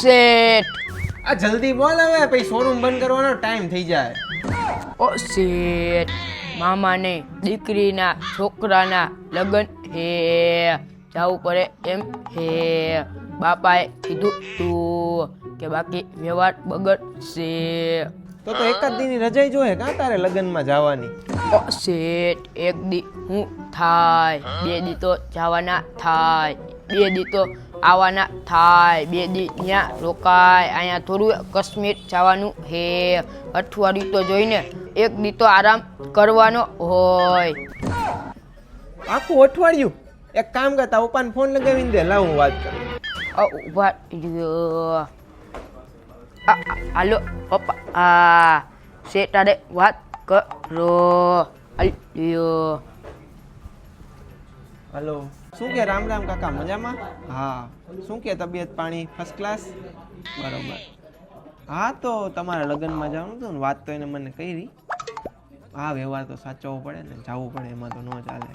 શેઠ. આ જલ્દી બોલ હવે પછી શોરૂમ બંધ કરવાનો ટાઈમ થઈ જાય. ઓ શેઠ મામાને દીકરીના છોકરાના લગ્ન હે. જવું પડે એમ હે. બાપાએ કીધું તું કે બાકી વ્યવહાર બગડશે. તો તો એક જ દીની રજાઈ જોઈએ કાં તારે લગ્નમાં જવાની? ઓ શેઠ એક દી હું થાય બે દી તો જવાના થાય બે દી તો આવવાના થાય. બે દી ત્યાં રોકાય અહીંયા થોડું કાશ્મીર જવાનું હે. અઠવાડિયું તો જોઈને એક દી તો આરામ કરવાનો હોય. આખું અઠવાડિયું? એક કામ કરતા તારા પપ્પાને ફોન લગાવીને દે. લાવ હું વાત કરું. ઊભા હાલો પપ્પા આ શેઠાડે વાત કરો. હાલ્યો. હલો. શું કે રામ રામ કાકા, મજામાં? હા. શું કે તબિયત પાણી? ફર્સ્ટ ક્લાસ બરોબર. હા, તો તમારા લગ્નમાં જવાનું હતું ને, વાત તો એને મને કરી. હા, વ્યવહાર તો સાચવવો પડે ને, જવું પડે, એમાં તો ન ચાલે.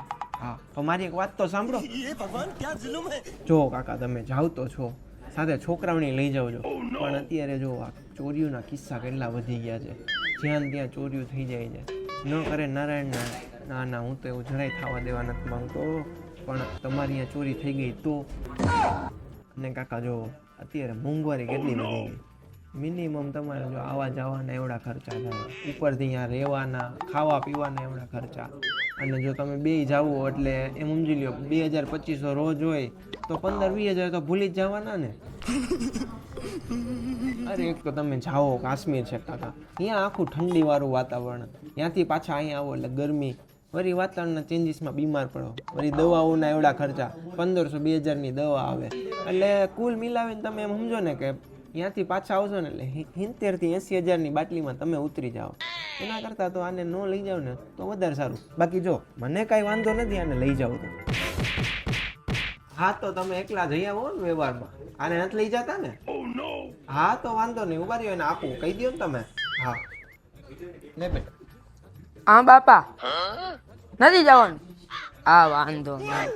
હા, તો મારી એક વાત તો સાંભળો. જો કાકા, તમે જાવ તો છો. સાથે છોકરાઓને લઈ જાવજો. પણ અત્યારે જો આ ચોરીઓના કિસ્સા કેટલા વધી ગયા છે. જ્યાં ત્યાં ચોરીઓ થઈ જાય છે. ન કરે નારાયણ ના ના ના, હું તો એવું જરાય થવા દેવા નથી માંગતો. પણ તમારી અહીંયા ચોરી થઈ ગઈ તો? અને કાકા જો અત્યારે મોંઘવારી કેટલી વધી ગઈ? મિનિમમ તમારે જો આવા જવાના એવડા ખર્ચા થાય. ઉપરથી અહીંયા રહેવાના ખાવા પીવાના એવડા ખર્ચા. અને જો તમે બે જાવો એટલે એમ સમજી લ્યો બે હજાર પચીસો રોજ હોય તો પંદર વીસ હજાર તો ભૂલી જ જવાના ને? અરે એક તો તમે જાઓ કાશ્મીર છે કાકા. અહીંયા આખું ઠંડી વાળું વાતાવરણ. ત્યાંથી પાછા અહીંયા આવો એટલે ગરમી. વળી વાતાવરણના ચેન્જીસમાં બીમાર પડો. વળી દવાઓના એવડા ખર્ચા. પંદરસો બે હજારની દવા આવે. એટલે કુલ મિલાવીને તમે એમ સમજો ને કે ત્યાંથી પાછા આવશો ને એટલે સિત્તેરથી એંસી હજારની બાટલીમાં તમે ઉતરી જાઓ. એના કરતાં તો આને ન લઈ જાઓ ને તો વધારે સારું. બાકી જો મને કાંઈ વાંધો નથી આને લઈ જાઓ તો. હા તો તમે એકલા જઈ આવો ને વ્યવહારમાં. આને નથી લઈ જતા ને? હા તો વાંધો નહીં ઊભા રહ્યો એને આપું. કહી દો ને તમે. હા. લે બેટા હા બાપા. નથી જવાનું હા વાંધો નહીં